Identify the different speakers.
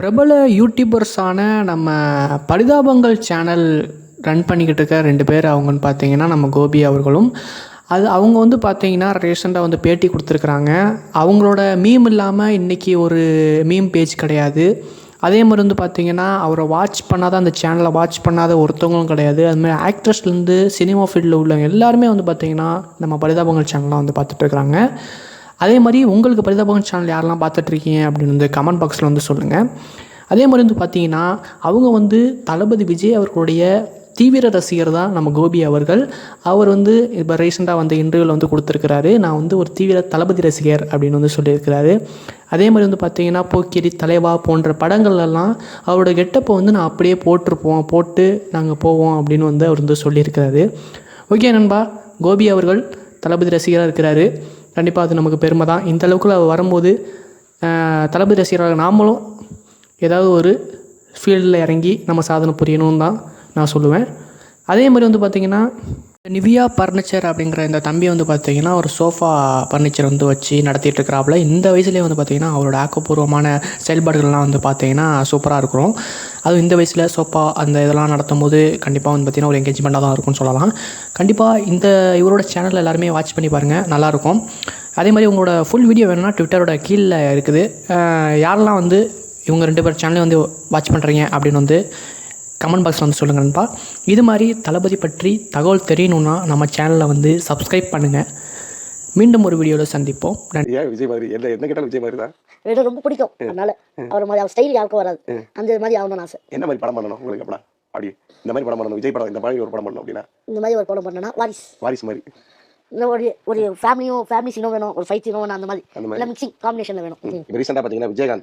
Speaker 1: பிரபல யூடியூபர்ஸான நம்ம பரிதாபங்கள் channel run பண்ணிக்கிட்டு இருக்க ரெண்டு பேர் அவங்கன்னு பார்த்தீங்கன்னா நம்ம கோபி அவர்களும். அது அவங்க வந்து பார்த்தீங்கன்னா ரீசெண்டாக வந்து பேட்டி கொடுத்துருக்குறாங்க. அவங்களோட மீம் இல்லாமல் இன்றைக்கி ஒரு மீம் பேஜ் கிடையாது. அதே மாதிரி வந்து பார்த்தீங்கன்னா அவரை வாட்ச் பண்ணாத அந்த சேனலை வாட்ச் பண்ணாத ஒருத்தவங்களும் கிடையாது. அதுமாதிரி ஆக்ட்ரஸ்லேருந்து சினிமா ஃபீல்டில் உள்ளவங்க எல்லாருமே வந்து பார்த்திங்கன்னா நம்ம பரிதாபங்கள் சேனலாக வந்து பார்த்துட்ருக்குறாங்க அதே மாதிரி உங்களுக்கு பரிதாபகன் சேனல் யாரெல்லாம் பார்த்துட்ருக்கீங்க அப்படின்னு வந்து கமெண்ட் பாக்ஸில் வந்து சொல்லுங்கள் அதே மாதிரி வந்து பார்த்தீங்கன்னா அவங்க வந்து தளபதி விஜய் அவர்களுடைய தீவிர ரசிகர் தான் நம்ம கோபி அவர்கள். அவர் வந்து இப்போ ரீசெண்டாக வந்து இன்டர்வியூவில் வந்து கொடுத்துருக்கிறாரு. நான் வந்து ஒரு தீவிர தளபதி ரசிகர் அப்படின்னு வந்து சொல்லியிருக்கிறாரு. அதே மாதிரி வந்து பார்த்தீங்கன்னா போக்கிரி தலைவா போன்ற படங்கள்லாம் அவரோட கெட்டப்பை வந்து நான் அப்படியே போட்டிருப்போம். போட்டு நாங்கள் போவோம் அப்படின்னு வந்து அவர் வந்து சொல்லியிருக்கிறாரு. ஓகே நண்பா கோபி அவர்கள் தளபதி ரசிகராக இருக்கிறாரு. கண்டிப்பாக அது நமக்கு பெருமை தான். இந்த அளவுக்குள்ள வரும்போது தளபதி ரசிகர்கள் நாமளும் ஏதாவது ஒரு ஃபீல்டில் இறங்கி நம்ம சாதனை புரியணும்னு தான் நான் சொல்லுவேன். அதே மாதிரி வந்து பார்த்திங்கன்னா நிவியா பர்னிச்சர் அப்படிங்கிற இந்த தம்பி வந்து பார்த்தீங்கன்னா ஒரு சோஃபா பர்னிச்சர் வந்து வச்சு நடத்திட்டு இருக்கிறாப்புல இந்த வயசுலேயே வந்து பார்த்திங்கன்னா அவரோட ஆக்கப்பூர்வமான செயல்பாடுகள்லாம் வந்து பார்த்தீங்கன்னா சூப்பராக இருக்கிறோம் அதுவும் இந்த வயசில் சோஃபா அந்த இதெல்லாம் நடத்தும் போது கண்டிப்பாக வந்து பார்த்தீங்கன்னா ஒரு என்கேஜ்மெண்ட்டாக தான் இருக்கும்னு சொல்லலாம். கண்டிப்பாக இந்த இவரோட சேனல் எல்லாருமே வாட்ச் பண்ணி பாருங்கள் நல்லாயிருக்கும் அதே மாதிரி உங்களோட ஃபுல் வீடியோ வேணும்னா ட்விட்டரோட கீழே இருக்குது. யாரெல்லாம் வந்து இவங்க ரெண்டு பேர் சேனலையும் வந்து வாட்ச் பண்ணுறீங்க அப்படின்னு வந்து கமெண்ட் பாக்ஸில் வந்து சொல்லுங்கள் நண்பா. இது மாதிரி தளபதி பற்றி தகவல் தெரியணுன்னா நம்ம சேனலை வந்து சப்ஸ்கிரைப் பண்ணுங்கள் மீண்டும் ஒரு வீடியோவில் சந்திப்போம். நன்றி
Speaker 2: விஜய் மாதிரி? என்ன என்ன கேட்டாலும் விஜய் மாதிரி தான்
Speaker 3: எனக்கு ரொம்ப பிடிக்கும் அதனால. அவர் மாதிரி அவர் ஸ்டைல் யாருக்கும் வராது. அந்த மாதிரி ஆகணும்னு ஆசை.
Speaker 2: என்ன மாதிரி படம் பண்ணணும் உங்களுக்கு எப்படா அப்படி இந்த மாதிரி படம் பண்ணணும் விஜய் படம் இந்த மாதிரி ஒரு படம் பண்ணணும் அப்படின்னா?
Speaker 3: இந்த மாதிரி ஒரு படம் பண்ணனா வாரிஸ்
Speaker 2: வாரிசு மாதிரி.
Speaker 3: இந்த ஒரு ஒரு ஃபேமிலியும் ஃபேமிலி சீனும் வேணும் ஒரு ஃபைட் சீனும் வேணும் அந்த மாதிரி.
Speaker 2: அந்த மாதிரி.
Speaker 3: எல்லாம் மிக்சிங் காம்பினேஷனில் வேணும்.
Speaker 2: இப்போ ரீசெண்டாக பார்த்தீங்கன்னா விஜயகாந்த்.